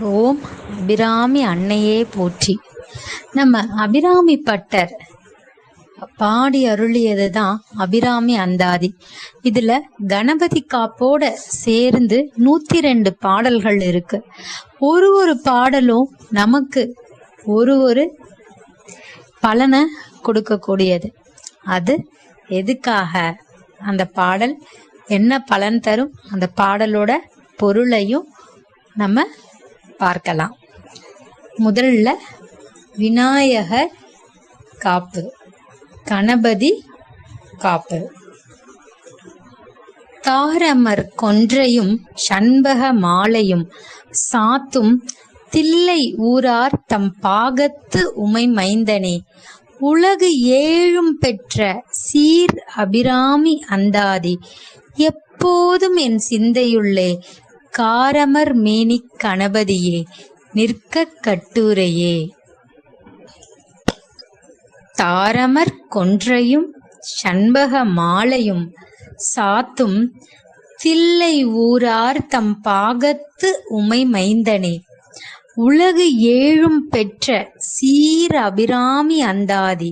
ஓம் அபிராமி அன்னையே போற்றி. நம்ம அபிராமி பட்டர் பாடி அருளியது தான் அபிராமி அந்தாதி. இதுல கணபதி காப்போட சேர்ந்து நூத்தி ரெண்டு பாடல்கள் இருக்கு. ஒரு ஒரு பாடலும் நமக்கு ஒரு ஒரு பலனை கொடுக்கக்கூடியது. அது எதுக்காக? அந்த பாடல் என்ன பலன் தரும்? அந்த பாடலோட பொருளையும் நம்ம பார்க்கலாம். முதல்ல விநாயகர் காப்பு கணபதி காப்பு தாரமர் கொன்றையும் சண்பக மாலையும் சாத்தும் தில்லை ஊரார் தம் பாகத்து உமை மைந்தனே. உலகு ஏழும் பெற்ற சீர் அபிராமி அந்தாதி எப்போதும் என் சிந்தையுள்ளே. காரமர் மேனிக் கணபதியே நிற்க கட்டுரையே. தாரமர் கொன்றையும் சண்பக மாலையும் சாத்தும் தில்லை ஊரார் தம் பாகத்து உமை மைந்தனே. உலகு ஏழும் பெற்ற சீர் அபிராமி அந்தாதி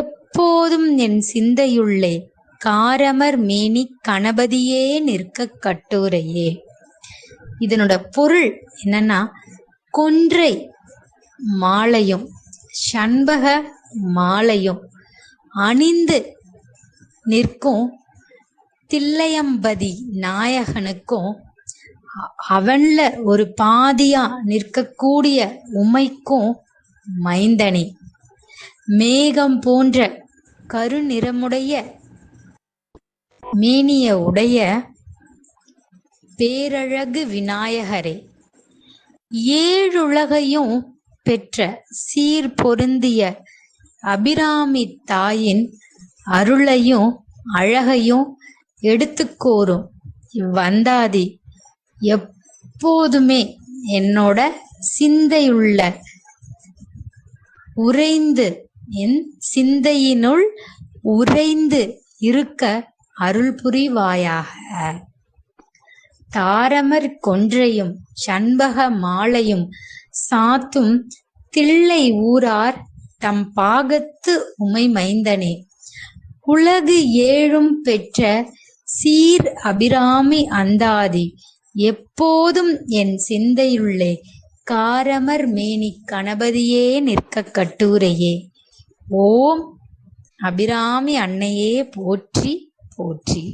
எப்போதும் என் சிந்தையுள்ளே காரமர் மேனி கணபதியே நிற்க கட்டுரையே. இதனோட பொருள் என்னன்னா கொன்றை மாலையும் சண்பக மாலையும் அணிந்து நிற்கும் தில்லையம்பதி நாயகனுக்கும் அவன்ல ஒரு பாதியா நிற்கக்கூடிய உமைக்கும் மைந்தனே. மேகம் போன்ற கருநிறமுடைய மேனிய உடைய பேரழகு விநாயகரே ஏழுலகையும் பெற்ற சீர் பொருந்திய அபிராமி தாயின் அருளையும் அழகையும் எடுத்துக்கோரும் இவ்வந்தாதி எப்போதுமே என்னோட சிந்தையுள்ள உறைந்து என் சிந்தையினுள் உறைந்து இருக்க அருள் புரிவாயாக. தாரமர் கொன்றையும் சண்பக மாலையும் சாத்தும் தில்லை ஊரார் தம் பாகத்து உமை மைந்தனே. உலகு ஏழும் பெற்ற சீர் அபிராமி அந்தாதி எப்போதும் என் சிந்தையுள்ளே காரமர் மேனி கணபதியே நிற்க கட்டுரையே. ஓம் அபிராமி அன்னையே போற்றி போற்றி.